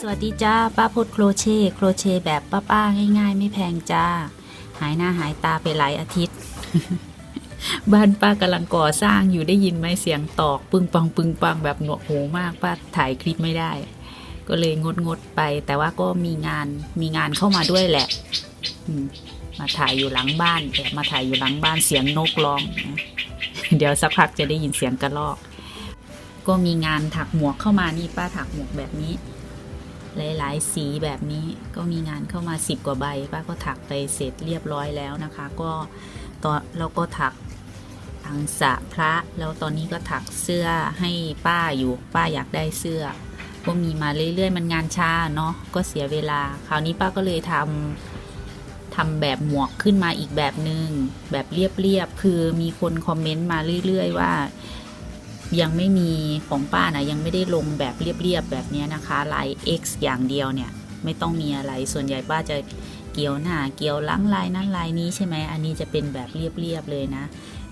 สวัสดีจ้าป้าพดโครเช่โครเช่แบบป้าๆง่าย ๆ ไม่แพงจ้า หายหน้าหายตาไปหลายอาทิตย์ บ้านป้ากำลังก่อสร้างอยู่ได้ยินไหมเสียงตอก ปึ้งปังปึ้งปังแบบหนวกหูมากป้าถ่ายคลิปไม่ได้ ก็เลยงดงดไป แต่ว่าก็มีงานมีงานเข้ามาด้วยแหละมาถ่ายอยู่หลังบ้านแอบมาถ่ายอยู่หลังบ้านเสียงนกร้อง เดี๋ยวสักพักจะได้ยินเสียงกระรอก ก็มีงานถักหมวกเข้ามานี่ป้าถักหมวกแบบนี้ หลาย ๆ สีแบบนี้ก็มีงานเข้ามาสิบกว่าใบป้าก็ถักไปเสร็จเรียบร้อยแล้วนะคะ ก็ตอนเราก็ถักอังสะพระ แล้วตอนนี้ก็ถักเสื้อให้ป้าอยู่ป้าอยากได้เสื้อ ก็มีมาเรื่อย ๆ มันงานช้าเนาะก็เสียเวลา คราวนี้ป้าก็เลยทำทำแบบหมวกขึ้นมาอีกแบบหนึง่งแบบเรียบๆคือมีคนคอมเมนต์มาเรื่อย ๆ ว่า ยังไม่มีของป้านะยังไม่ได้ลงแบบเรียบๆแบบนี้นะคะลาย X อย่างเดียวเนี่ยไม่ต้องมีอะไรส่วนใหญ่ป้าจะเกี่ยวหน้าเกี่ยวหลังลายนั้นลายนี้ใช่ไหมอันนี้จะเป็นแบบเรียบๆเลยนะ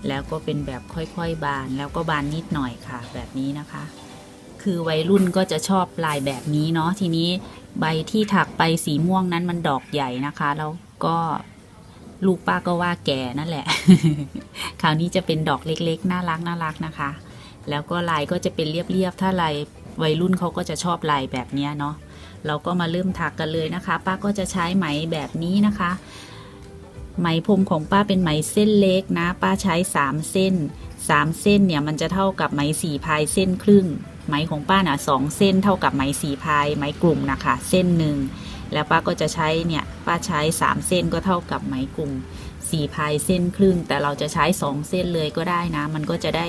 แล้วก็เป็นแบบค่อยๆบานแล้วก็บานนิดหน่อยค่ะ แบบนี้นะคะ คือวัยรุ่นก็จะชอบลายแบบนี้เนาะทีนี้ใบที่ถักไปสีม่วงนั้นมันดอกใหญ่นะคะ แล้วก็ลูกป้าก็ว่าแก่นั่นแหละ คราวนี้จะเป็นดอกเล็กๆ น่ารักน่ารักนะคะ แล้วก็ลายก็จะเป็นเรียบๆ ถ้าลายวัยรุ่นเขาก็จะชอบลายแบบนี้เนาะ เราก็มาเริ่มถักกันเลยนะคะ ป้าก็จะใช้ไหมแบบนี้นะคะ ไหมพรมของป้าเป็นไหมเส้นเล็กนะ ป้าใช้ 3 เส้น 3 เส้นเนี่ยมันจะเท่ากับไหมสี่พายเส้นครึ่ง ไหมของป้าน่ะสองเส้นเท่ากับไหมสี่พาย ไหมกลุ่มนะคะ เส้นหนึ่ง แล้วป้าก็จะใช้เนี่ย ป้าใช้ 3 เส้นก็เท่ากับไหมกลุ่มสี่พายเส้นครึ่ง แต่เราจะใช้ 2 เส้นเลยก็ได้นะ มันก็จะได้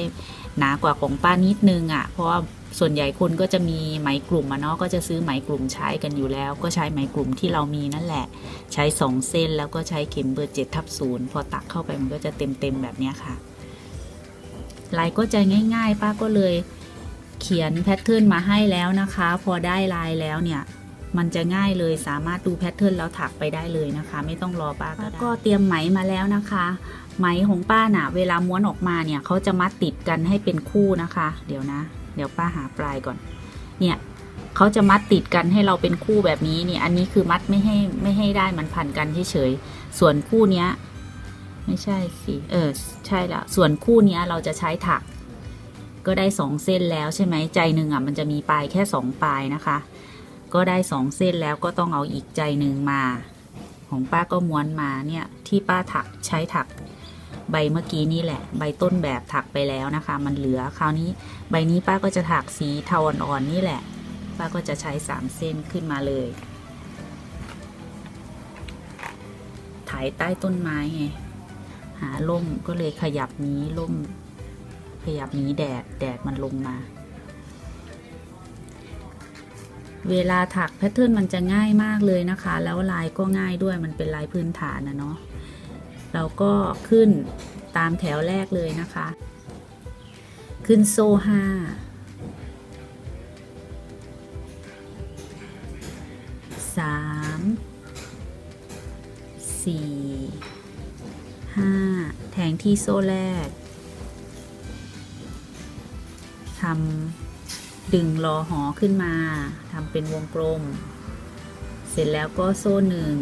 หนากว่าของป้านิดนึงอะ่ะ เพราะว่าส่วนใหญ่คนก็จะมีไหมกลุ่มอะเนาะก็จะซื้อไหมกลุ่มใช้กันอยู่แล้ว ก็ใช้ไหมกลุ่มที่เรามีนั่นแหละ ใช้สองเส้นแล้วก็ใช้เข็มเบอร์เจ็ดทับศูนย์พอตักเข้าไปมันก็จะเต็มเต็มๆแบบเนี้ยค่ะลายก็จะง่าย ๆ ป้าก็เลยเขียนแพทเทิร์นมาให้แล้วนะคะ พอได้ลายแล้วเนี่ยมันจะง่ายเลยสามารถดูแพทเทิร์นแล้วถักไปได้เลยนะคะ ไม่ต้องรอป้าก็ได้ก็เตรียมไหมมาแล้วนะคะ ไหมของป้าน่ะ เวลาม้วนออกมาเนี่ยเขาจะมัดติดกันให้เป็นคู่นะคะ เดี๋ยวนะ เดี๋ยวป้าหาปลายก่อน เนี่ยเขาจะมัดติดกันให้เราเป็นคู่แบบนี้เนี่ยอันนี้คือมัดไม่ให้ไม่ให้ได้มันพันกันเฉยๆส่วนคู่เนี้ย ไม่ใช่สิเออใช่ละส่วนคู่เนี้ยเราจะใช้ถัก ก็ได้สองเส้นแล้วใช่ไหมใจหนึ่งอะมันจะมีปลายแค่สองปลายนะคะ ก็ได้สองเส้นแล้วก็ต้องเอาอีกใจหนึ่งมา ของป้าก็ม้วนมาเนี่ยที่ป้าถักใช้ถัก ใบเมื่อกี้นี่แหละ ใบต้นแบบถักไปแล้วนะคะ มันเหลือคราวนี้ใบนี้ป้าก็จะถักสีเทาอ่อนๆนี่แหละ ป้าก็จะใช้สามเส้นขึ้นมาเลยถ่ายใต้ต้นไม้ไงหาล่มก็เลยขยับนี้ล่ม ขยับนี้แดดแดดมันลงมา เวลาถักแพทเทิร์นมันจะง่ายมากเลยนะคะ แล้วลายก็ง่ายด้วยมันเป็นลายพื้นฐานนะเนาะ เราก็ขึ้นตามแถวแรกเลยนะคะ ขึ้นโซ่ห้าสามสี่ห้าแทงที่โซ่แรกทำดึงรอหอขึ้นมาทำเป็นวงกลม เสร็จแล้วก็โซ่หนึ่ง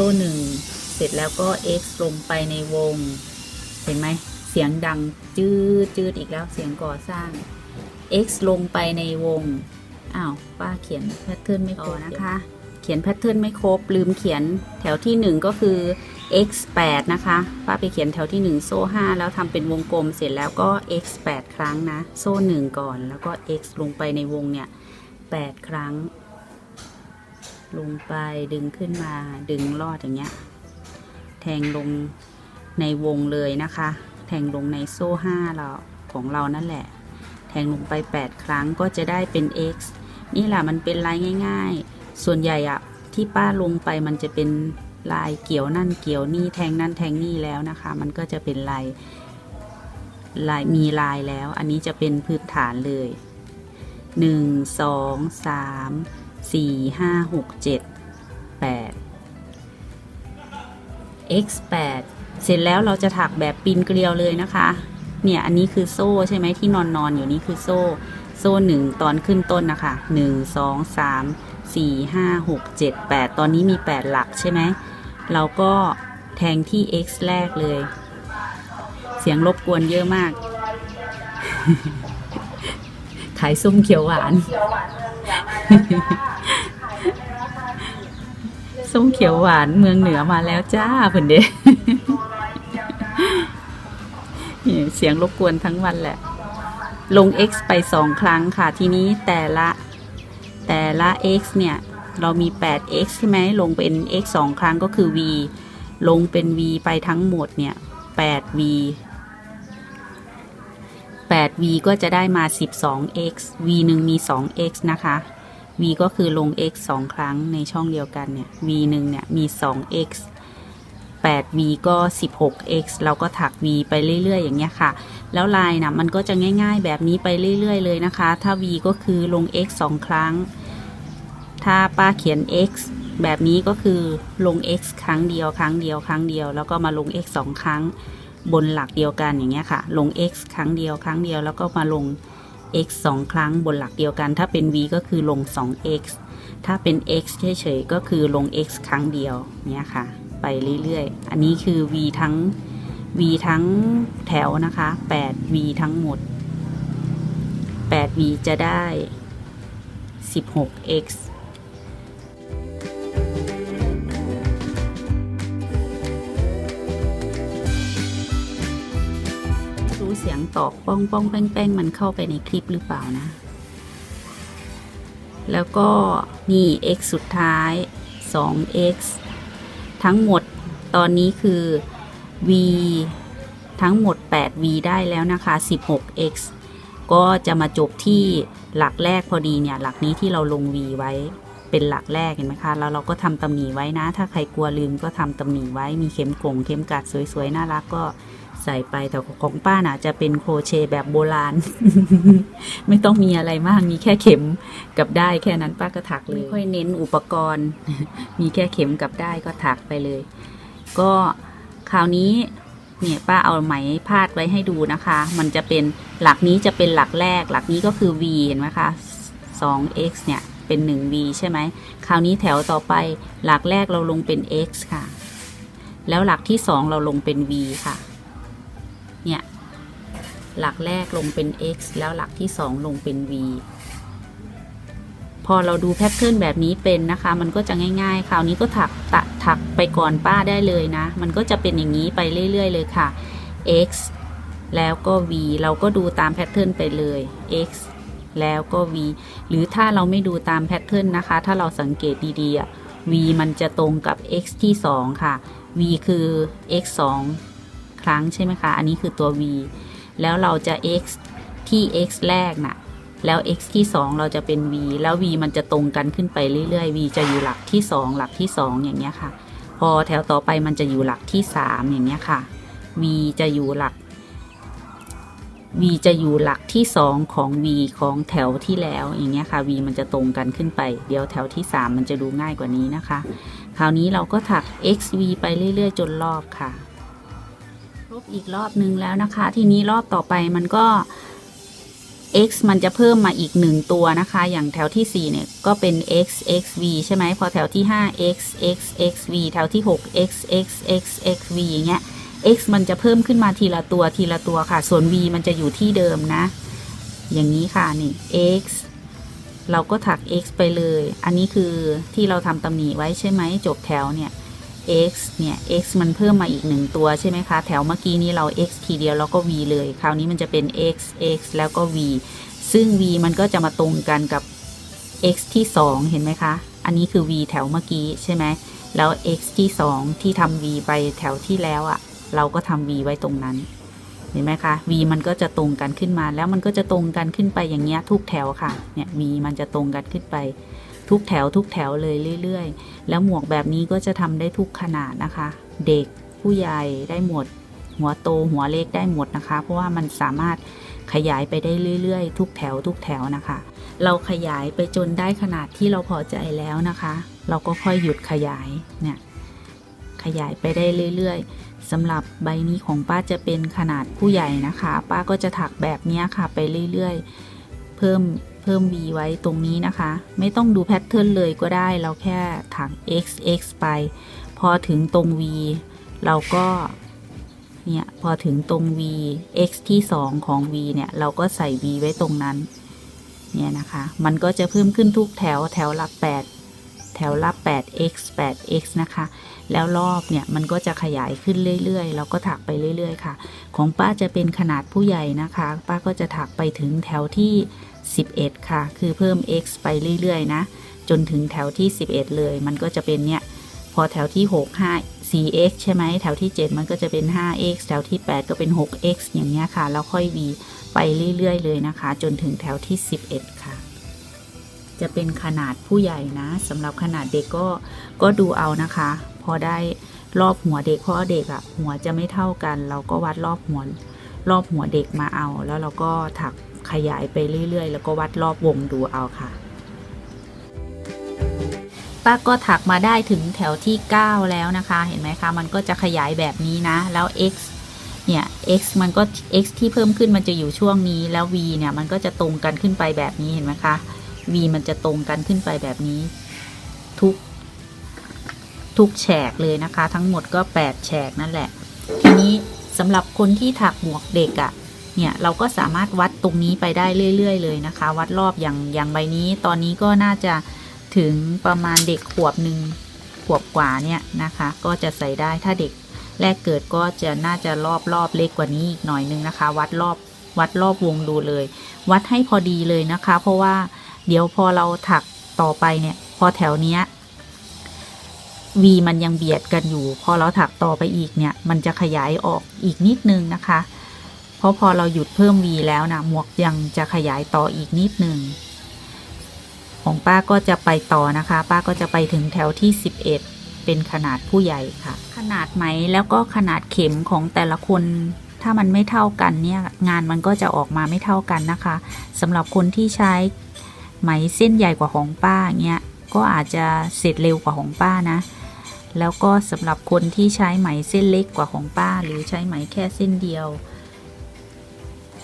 โซ่หนึ่งเสร็จแล้วก็ x ลงไปในวง เห็นไหม เสียงดังจืดจืดอีกแล้วเสียงก่อสร้าง x ลงไปในวง อ้าวป้าเขียนแพทเทิร์นไม่ครบนะคะ เขียนแพทเทิร์นไม่ครบ ลืมเขียนแถวที่ 1 ก็คือ x 8นะคะ ป้าไปเขียนแถวที่ 1 โซ่ 5 แล้วทำเป็นวงกลมเสร็จแล้วก็ x 8 ครั้งนะ โซ่ 1 ก่อน แล้วก็ x ลงไปในวงเนี่ย 8 ครั้ง ลงไปดึงขึ้นมาดึงลอดอย่างเงี้ย แทงลงในวงเลยนะคะ แทงลงในโซ่ห้าเราของเรานั่นแหละ แทงลงไป 8 ครั้งก็จะได้เป็น x นี่แหละมันเป็นลายง่าย ๆ ส่วนใหญ่อะที่ป้าลงไปมันจะเป็นลายเกี่ยวนั่นเกี่ยวนี่แทงนั่นแทงนี่แล้วนะคะ มันก็จะเป็นลายลายมีลายแล้ว อันนี้จะเป็นพื้นฐานเลย 1 2 3 สี่ห้าหกเจ็ดแปด x 8เสร็จแล้วเราจะถักแบบปีนเกลียวเลยนะคะ เนี่ยอันนี้คือโซ่ใช่ไหมที่นอนนอนอยู่นี่คือโซ่ โซ่หนึ่งตอนขึ้นต้นนะคะหนึ่งสองสามสี่ห้าหกเจ็ดแปดตอนนี้มีแปดหลักใช่ไหมเราก็แทงที่ x แรกเลย เสียงรบกวนเยอะมากขายส้มเขียวหวาน ส้มเขียวหวานเมืองเหนือมาแล้วจ้าเพิ่นเด้นี่เสียงรบกวนทั้งวันแหละ ลง x ไปสองครั้งค่ะ ทีนี้แต่ละแต่ละ x เนี่ย เรามี 8x ใช่ไหมลงเป็น x สองครั้งก็คือ v ลงเป็น v ไปทั้งหมดเนี่ย 8v 8v ก็จะได้มา 12x v หนึ่งมี 2x นะคะ v ก็คือลง x สองครั้งในช่องเดียวกันเนี่ย v หนึ่งเนี่ยมี 2x 8v ก็ 16x เราก็ถัก v ไปเรื่อย ๆ อย่างเงี้ยค่ะ แล้วลายนะมันก็จะง่าย ๆ แบบนี้ไปเรื่อย ๆ เลยนะคะ ถ้า v ก็คือลง x สองครั้ง ถ้าป้าเขียน x แบบนี้ก็คือลง x ครั้งเดียวครั้งเดียวครั้งเดียว แล้วก็มาลง x สองครั้งบนหลักเดียวกันอย่างเงี้ยค่ะ ลง x ครั้งเดียวครั้งเดียวแล้วก็มาลง x สองครั้งบนหลักเดียวกัน ถ้าเป็น v ก็คือลง 2x ถ้าเป็น x เฉยๆก็คือลง x ครั้งเดียวเนี่ยค่ะ ไปเรื่อยๆ อันนี้คือ v ทั้ง v ทั้งแถวนะคะ 8v ทั้งหมด 8v จะได้ 16x ตอกป้องป้องแป้งแป้งมันเข้าไปในคลิปหรือเปล่านะ แล้วก็นี่ x สุดท้าย 2x ทั้งหมดตอนนี้คือ v ทั้งหมด 8v ได้แล้วนะคะ 16x ก็จะมาจบที่หลักแรกพอดีเนี่ย หลักนี้ที่เราลง v ไว้เป็นหลักแรกเห็นไหมคะ แล้วเราก็ทำตำหนิไว้นะ ถ้าใครกลัวลืมก็ทำตำหนิไว้ มีเข็มกลงเข็มกัดสวยๆ น่ารักก็ ส่ไปแต่ของป้าน่ะจะเป็นโครเชต์แบบโบราณ ไม่ต้องมีอะไรมาก มีแค่เข็มกับได้แค่นั้นป้าก็ถักเลยไม่ค่อยเน้นอุปกรณ์ มีแค่เข็มกับได้ก็ถักไปเลย ก็คราวนี้เนี่ยป้าเอาไหมพาดไว้ให้ดูนะคะ มันจะเป็นหลักนี้จะเป็นหลักแรก หลักนี้ก็คือ v เห็นไหมคะ 2x เนี่ยเป็น 1v ใช่ไหม คราวนี้แถวต่อไปหลักแรกเราลงเป็น x ค่ะ แล้วหลักที่ 2 เราลงเป็น v ค่ะ เนี่ยหลักแรกลงเป็น x แล้วหลักที่ 2 ลงเป็น v พอเราดูแพทเทิร์นแบบนี้เป็นนะคะ มันก็จะง่ายๆ คราวนี้ก็ถักตะถักไปก่อนป้าได้เลยนะ มันก็จะเป็นอย่างนี้ไปเรื่อยๆ เลยค่ะ x แล้วก็ v เราก็ดูตามแพทเทิร์นไปเลย x แล้วก็ v หรือถ้าเราไม่ดูตามแพทเทิร์นนะคะ ถ้าเราสังเกตดีๆ v มันจะตรงกับ x ที่ 2 ค่ะ v คือ x 2 ครั้งใช่ไหมคะ อันนี้คือตัว v แล้วเราจะ x ที่ x แรกน่ะ แล้ว x ที่ 2 เราจะเป็น v แล้ว v มันจะตรงกันขึ้นไปเรื่อยๆ v จะอยู่หลักที่ 2 หลักที่ 2 อย่างเงี้ยค่ะ พอแถวต่อไปมันจะอยู่หลักที่ 3 อย่างเงี้ยค่ะ v จะอยู่หลัก v จะอยู่หลักที่ 2 ของ v ของแถวที่แล้วอย่างเงี้ยค่ะ v มันจะตรงกันขึ้นไป เดี๋ยวแถวที่ 3 มันจะดูง่ายกว่านี้นะคะ คราวนี้เราก็ถัก x v ไปเรื่อยๆ จนรอบค่ะ บอีกรอบนึงแล้วนะคะ ทีนี้รอบต่อไปมันก็ x มันจะเพิ่มมาอีกหนึ่งตัวนะคะ อย่างแถวที่ 4 เนี่ย ก็เป็น x x v ใช่ไหม พอแถวที่ 5 x x x v แถวที่ 6 x x x x v อย่างเงี้ย x มันจะเพิ่มขึ้นมาทีละตัวทีละตัวค่ะ ส่วน v มันจะอยู่ที่เดิมนะ อย่างนี้ค่ะ นี่ x เราก็ถัก x ไปเลย อันนี้คือที่เราทำตำหนิไว้ใช่ไหม จบแถวเนี่ย x เนี่ย x มันเพิ่มมาอีกหนึ่งตัวใช่ไหมคะ แถวเมื่อกี้นี้เรา x ทีเดียวแล้วก็ v เลย คราวนี้มันจะเป็น x x แล้วก็ v ซึ่ง v มันก็จะมาตรงกันกับ x ที่ 2 เห็นไหมคะ อันนี้คือ v แถวเมื่อกี้ใช่ไหม แล้ว x ที่ 2 ที่ทำ v ไปแถวที่แล้วอะ่ะ เราก็ทำ v ไว้ตรงนั้น เห็นไหมคะ v มันก็จะตรงกันขึ้นมา แล้วมันก็จะตรงกันขึ้นไปอย่างเงี้ยทุกแถวค่ะ เนี่ย v มันจะตรงกันขึ้นไป ทุกแถวทุกแถวเลยเรื่อยๆ แล้วหมวกแบบนี้ก็จะทำได้ทุกขนาดนะคะ เด็กผู้ใหญ่ได้หมด หัวโตหัวเล็กได้หมดนะคะ เพราะว่ามันสามารถขยายไปได้เรื่อยๆ ทุกแถวทุกแถวนะคะ เราขยายไปจนได้ขนาดที่เราพอใจแล้วนะคะ เราก็ค่อยหยุดขยายเนี่ยขยายไปได้เรื่อยๆสำหรับใบนี้ของป้าจะเป็นขนาดผู้ใหญ่นะคะ ป้าก็จะถักแบบนี้ค่ะไปเรื่อยๆ เพิ่ม พิ่ม v ไว้ตรงนี้นะคะ ไม่ต้องดูแพทเทิร์นเลยก็ได้ เราแค่ถัก x x ไป พอถึงตรง v เราก็เนี่ยพอถึงตรง v x ที่ 2 ของ v เนี่ยเราก็ใส่ v ไว้ตรงนั้น เนี่ยนะคะ มันก็จะเพิ่มขึ้นทุกแถวแถวละ8 แถวละ 8x 8x นะคะ แล้วรอบเนี่ยมันก็จะขยายขึ้นเรื่อยๆ เราก็ถักไปเรื่อยๆ ค่ะ ของป้าจะเป็นขนาดผู้ใหญ่นะคะ ป้าก็จะถักไปถึงแถวที่ 11 ค่ะ คือเพิ่ม x ไปเรื่อยๆ นะ จนถึงแถวที่ 11 เลย มันก็จะเป็นเนี่ย พอแถวที่ 6 5 4x ใช่ไหม แถวที่ 7 มันก็จะเป็น 5x แถวที่ 8 ก็เป็น 6x อย่างเงี้ยค่ะ แล้วค่อย v ไปเรื่อยๆ เลยนะคะ จนถึงแถวที่ 11 ค่ะ จะเป็นขนาดผู้ใหญ่นะสำหรับขนาดเด็กก็ก็ดูเอานะคะ พอได้รอบหัวเด็กเพราะเด็กอะหัวจะไม่เท่ากัน เราก็วัดรอบหัวรอบหัวเด็กมาเอา แล้วเราก็ถักขยายไปเรื่อย ๆ แล้วก็วัดรอบวงดูเอาค่ะป้าก็ถักมาได้ถึงแถวที่ 9 แล้วนะคะ เห็นไหมคะ มันก็จะขยายแบบนี้นะ แล้ว x เนี่ย x มันก็ x ที่เพิ่มขึ้นมันจะอยู่ช่วงนี้ แล้ว v เนี่ย มันก็จะตรงกันขึ้นไปแบบนี้ เห็นไหมคะ v มันจะตรงกันขึ้นไปแบบนี้ ทุก ทุกแฉกเลยนะคะ ทั้งหมดก็ 8 แฉกนั่นแหละ ทีนี้สำหรับคนที่ถักหมวกเด็กอะ่ะเนี่ยเราก็สามารถวัดตรงนี้ไปได้เรื่อย ๆ เลยนะคะ วัดรอบอย่างอย่างใบนี้ ตอนนี้ก็น่าจะถึงประมาณเด็กขวบหนึ่งขวบกว่าเนี่ยนะคะ ก็จะใส่ได้ถ้าเด็กแรกเกิดก็จะน่าจะรอบรอบเล็กกว่านี้อีกหน่อยนึงนะคะ วัดรอบวัดรอบวงดูเลย วัดให้พอดีเลยนะคะ เพราะว่า เดี๋ยวพอเราถักต่อไปเนี่ย พอแถวเนี้ย V มันยังเบียดกันอยู่ พอเราถักต่อไปอีกเนี่ย มันจะขยายออกอีกนิดนึงนะคะ เพราะพอเราหยุดเพิ่ม V แล้วนะหมวกยังจะขยายต่ออีกนิดนึง ของป้าก็จะไปต่อนะคะ ป้าก็จะไปถึงแถวที่ 11 เป็นขนาดผู้ใหญ่ค่ะ ขนาดไหมแล้วก็ขนาดเข็มของแต่ละคน ถ้ามันไม่เท่ากันเนี่ย งานมันก็จะออกมาไม่เท่ากันนะคะสำหรับคนที่ใช้ ไหมเส้นใหญ่กว่าของป้าเงี้ยก็อาจจะเสร็จเร็วกว่าของป้านะ แล้วก็สำหรับคนที่ใช้ไหมเส้นเล็กกว่าของป้า หรือใช้ไหมแค่เส้นเดียว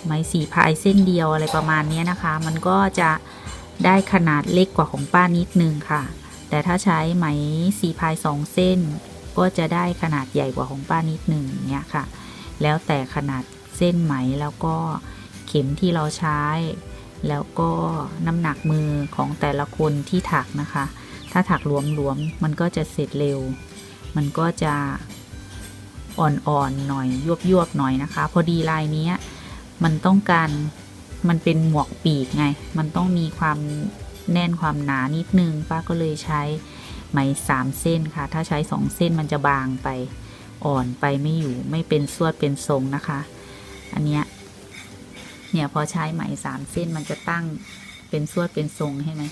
ไหมสีพายเส้นเดียวอะไรประมาณนี้นะคะ มันก็จะได้ขนาดเล็กกว่าของป้านิดนึงค่ะ แต่ถ้าใช้ไหมสีพายสองเส้น ก็จะได้ขนาดใหญ่กว่าของป้านิดนึงเนี่ยค่ะ แล้วแต่ขนาดเส้นไหมแล้วก็เข็มที่เราใช้ แล้วก็น้ำหนักมือของแต่ละคนที่ถักนะคะ ถ้าถักหลวมๆมันก็จะเสร็จเร็ว มันก็จะอ่อนๆหน่อยยวบๆหน่อยนะคะ พอดีลายนี้มันต้องการมันเป็นหมวกปีกไง มันต้องมีความแน่นความหนานิดนึงป้าก็เลยใช้ไหมสามเส้นค่ะ ถ้าใช้สองเส้นมันจะบางไปอ่อนไปไม่อยู่ไม่เป็นสวดเป็นทรงนะคะ อันเนี้ย เนี่ยพอใช้ไหมสามเส้นมันจะตั้งเป็นสวดเป็นทรงใช่ไหม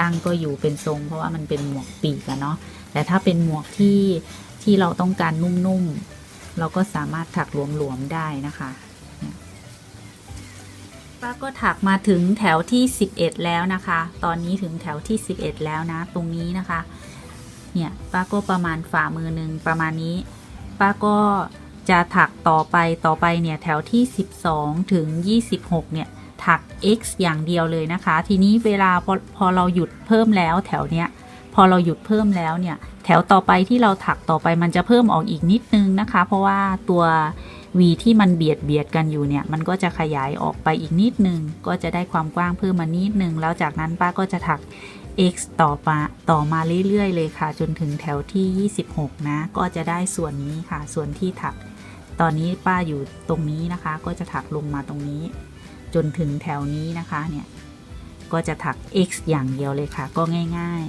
ตั้งก็อยู่เป็นทรง เพราะว่ามันเป็นหมวกปีกอะเนาะแต่ถ้าเป็นหมวกที่ที่เราต้องการนุ่มๆ เราก็สามารถถักหลวมๆได้นะคะป้าก็ถักมาถึงแถวที่ 11 แล้วนะคะ ตอนนี้ถึงแถวที่ 11 แล้วนะ ตรงนี้นะคะ เนี่ยป้าก็ประมาณฝ่ามือหนึ่งประมาณนี้ ป้าก็ จะถักต่อไปต่อไปเนี่ยแถวที่ 12 ถึง 26 เนี่ย ถัก x อย่างเดียวเลยนะคะ ทีนี้เวลาพอพอเราหยุดเพิ่มแล้วแถวเนี้ยพอเราหยุดเพิ่มแล้วเนี่ย แถวต่อไปที่เราถักต่อไปมันจะเพิ่มออกอีกนิดนึงนะคะ เพราะว่าตัว V ที่มันเบียดเบียดกันอยู่เนี่ย มันก็จะขยายออกไปอีกนิดนึง ก็จะได้ความกว้างเพิ่มมานิดนึง แล้วจากนั้นป้าก็จะถัก x ต่อมาต่อมาเรื่อยๆ เลยค่ะ จนถึงแถวที่ 26 นะ ก็จะได้ส่วนนี้ค่ะ ส่วนที่ถัก ตอนนี้ป้าอยู่ตรงนี้นะคะ ก็จะถักลงมาตรงนี้ จนถึงแถวนี้นะคะเนี่ยก็จะถัก x อย่างเดียวเลยค่ะ ก็ง่าย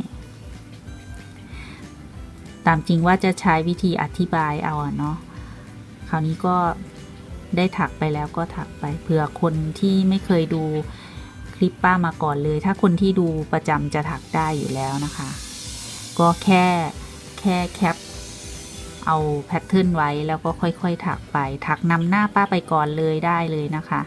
ๆ ตามจริงว่าจะใช้วิธีอธิบายเอาเนาะคราวนี้ก็ได้ถักไปแล้วก็ถักไปเผื่อคนที่ไม่เคยดูคลิปป้ามาก่อนเลย ถ้าคนที่ดูประจำจะถักได้อยู่แล้วนะคะ ก็แค่แค่แคป เอาแพทเทิร์นไว้แล้วก็ค่อยๆถักไป ถักนำหน้าป้าไปก่อนเลยได้เลยนะคะ